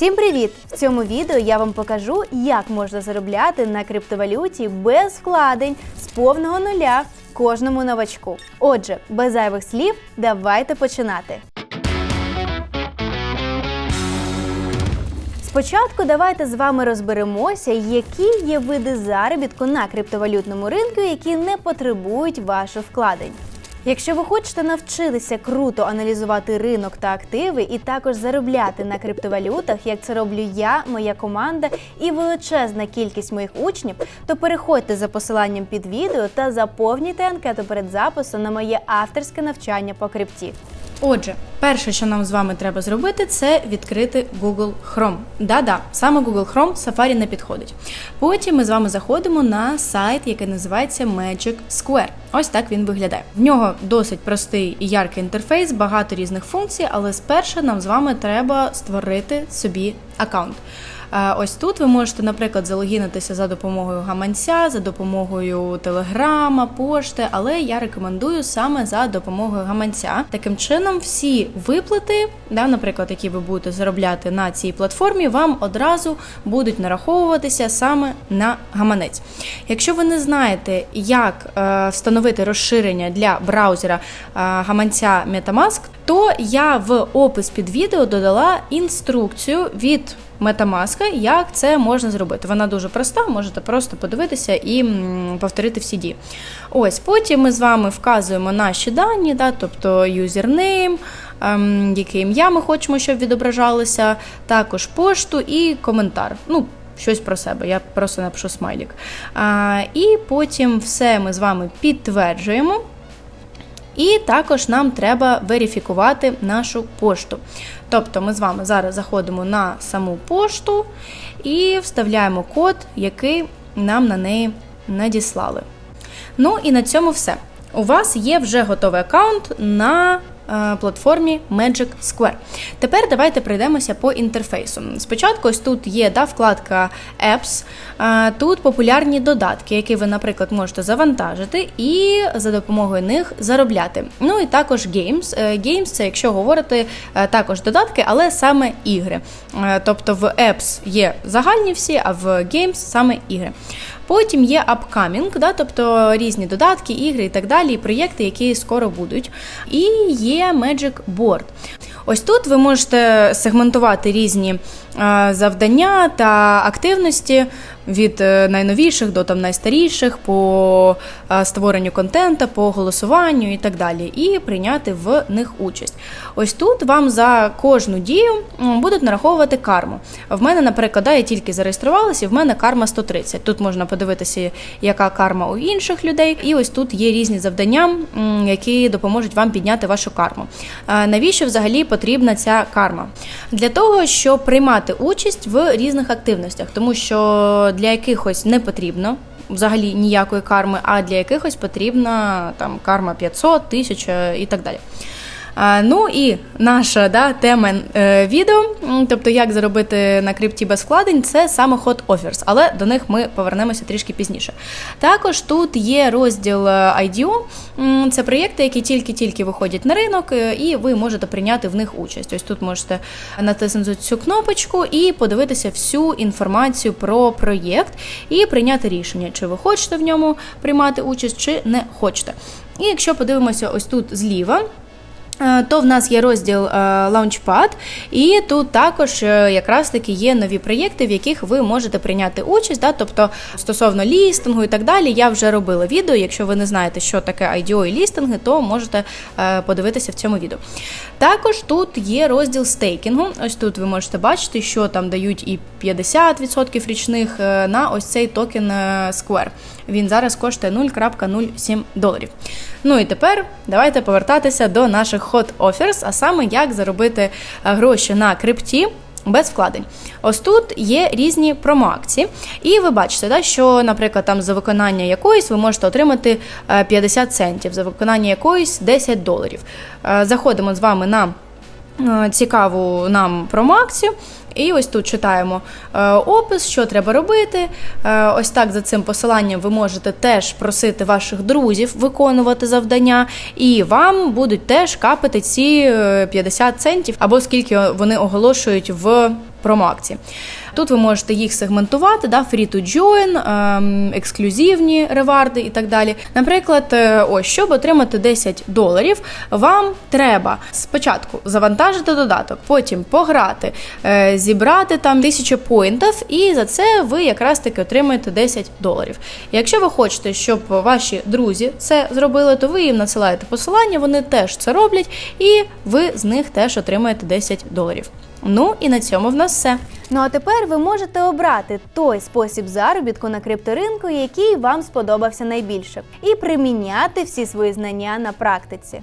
Всім привіт! В цьому відео я вам покажу, як можна заробляти на криптовалюті без вкладень з повного нуля кожному новачку. Отже, без зайвих слів, давайте починати. Спочатку давайте з вами розберемося, які є види заробітку на криптовалютному ринку, які не потребують ваших вкладень. Якщо ви хочете навчитися круто аналізувати ринок та активи, і також заробляти на криптовалютах, як це роблю я, моя команда і величезна кількість моїх учнів, то переходьте за посиланням під відео та заповнюйте анкету перед записом на моє авторське навчання по крипті. Отже, перше, що нам з вами треба зробити, це відкрити Google Chrome. Да-да, саме Google Chrome Safari не підходить. Потім ми з вами заходимо на сайт, який називається Magic Square. Ось так він виглядає. В нього досить простий і яркий інтерфейс, багато різних функцій, але спершу нам з вами треба створити собі аккаунт. Е, Ось тут ви можете, наприклад, залогінитися за допомогою гаманця, за допомогою телеграма, пошти, але я рекомендую саме за допомогою гаманця. Таким чином, всі виплати, да, наприклад, які ви будете заробляти на цій платформі, вам одразу будуть нараховуватися саме на гаманець. Якщо ви не знаєте, як е, встановити розширення для браузера е, гаманця MetaMask, то я в опис під відео додала інструкцію від Метамаска, як це можна зробити. Вона дуже проста, можете просто подивитися і повторити всі дії. Ось потім ми з вами вказуємо наші дані, да, тобто юзернейм, ем, яке ім'я ми хочемо, щоб відображалося, також пошту і коментар. Ну, Щось про себе, я просто напишу смайлік. А, і потім все ми з вами підтверджуємо. І також нам треба верифікувати нашу пошту. Тобто ми з вами зараз заходимо на саму пошту і вставляємо код, який нам на неї надіслали. Ну і на цьому все. У вас є вже готовий аккаунт на платформі Magic Square. Тепер давайте пройдемося по інтерфейсу. Спочатку ось тут є да, вкладка Apps, е, тут популярні додатки, які ви, наприклад, можете завантажити і за допомогою них заробляти. Ну і також Games. Е, Games це, якщо говорити, е, також додатки, але саме ігри. Е, Тобто в Apps є загальні всі, а в Games саме ігри. Потім є upcoming, да, тобто різні додатки, ігри і так далі, і проєкти, які скоро будуть. І є Magic Board. Ось тут ви можете сегментувати різні е, завдання та активності від е, найновіших до там найстаріших по е, створенню контента, по голосуванню і так далі, і прийняти в них участь. Ось тут вам за кожну дію будуть нараховувати карму. В мене, наприклад, я тільки зареєструвалася, і в мене карма 130. Тут можна подивитися, яка карма у інших людей. І ось тут є різні завдання, які допоможуть вам підняти вашу карму. Навіщо взагалі потрібна ця карма? Для того, щоб приймати участь в різних активностях, тому що для якихось не потрібно. Взагалі ніякої карми, а для якихось потрібна там карма 500, 1000 і так далі. Ну і наша да, тема е, відео, тобто як заробити на крипті без вкладень, це саме Hot Offers, але до них ми повернемося трішки пізніше. Також тут є розділ е, IDO, це проєкти, які тільки-тільки виходять на ринок, е, і ви можете прийняти в них участь. Ось тут можете натиснути цю кнопочку і подивитися всю інформацію про проєкт і прийняти рішення, чи ви хочете в ньому приймати участь, чи не хочете. І якщо подивимося ось тут зліва. Е, То в нас є розділ е, Launchpad, і тут також е, якраз таки є нові проєкти, в яких ви можете прийняти участь. Да? Тобто стосовно лістингу і так далі, я вже робила відео. Якщо ви не знаєте, що таке IDO і лістинги, то можете подивитися в цьому відео. Також тут є розділ стейкінгу. Ось тут ви можете бачити, що там дають і 50% річних на ось цей токен Square. Він зараз коштує 0,07 доларів. Ну і тепер давайте повертатися до наших hot offers, а саме як заробити е, гроші на крипті. Без вкладень. Ось тут є різні промоакції, і ви бачите, да, що, наприклад, там за виконання якоїсь ви можете отримати е, 50 центів, за виконання якоїсь 10 доларів. Е, Заходимо з вами на е, цікаву нам промоакцію. І ось тут читаємо е, опис, що треба робити. Е, ось так за цим посиланням ви можете теж просити ваших друзів виконувати завдання, і вам будуть теж капати ці е, 50 центів або скільки вони оголошують в промоакції. Тут ви можете їх сегментувати, да, free to join, ем, ексклюзивні реварди і так далі. Наприклад, е, ось щоб отримати 10 доларів, вам треба спочатку завантажити додаток, потім пограти, е, зібрати там 1000 поінтів, і за це ви якраз таки отримаєте 10 доларів. Якщо ви хочете, щоб ваші друзі це зробили, то ви їм надсилаєте посилання, вони теж це роблять, і ви з них теж отримаєте 10 доларів. Ну і на цьому в нас все. Ну а тепер ви можете обрати той спосіб заробітку на крипторинку, який вам сподобався найбільше, і приміняти всі свої знання на практиці.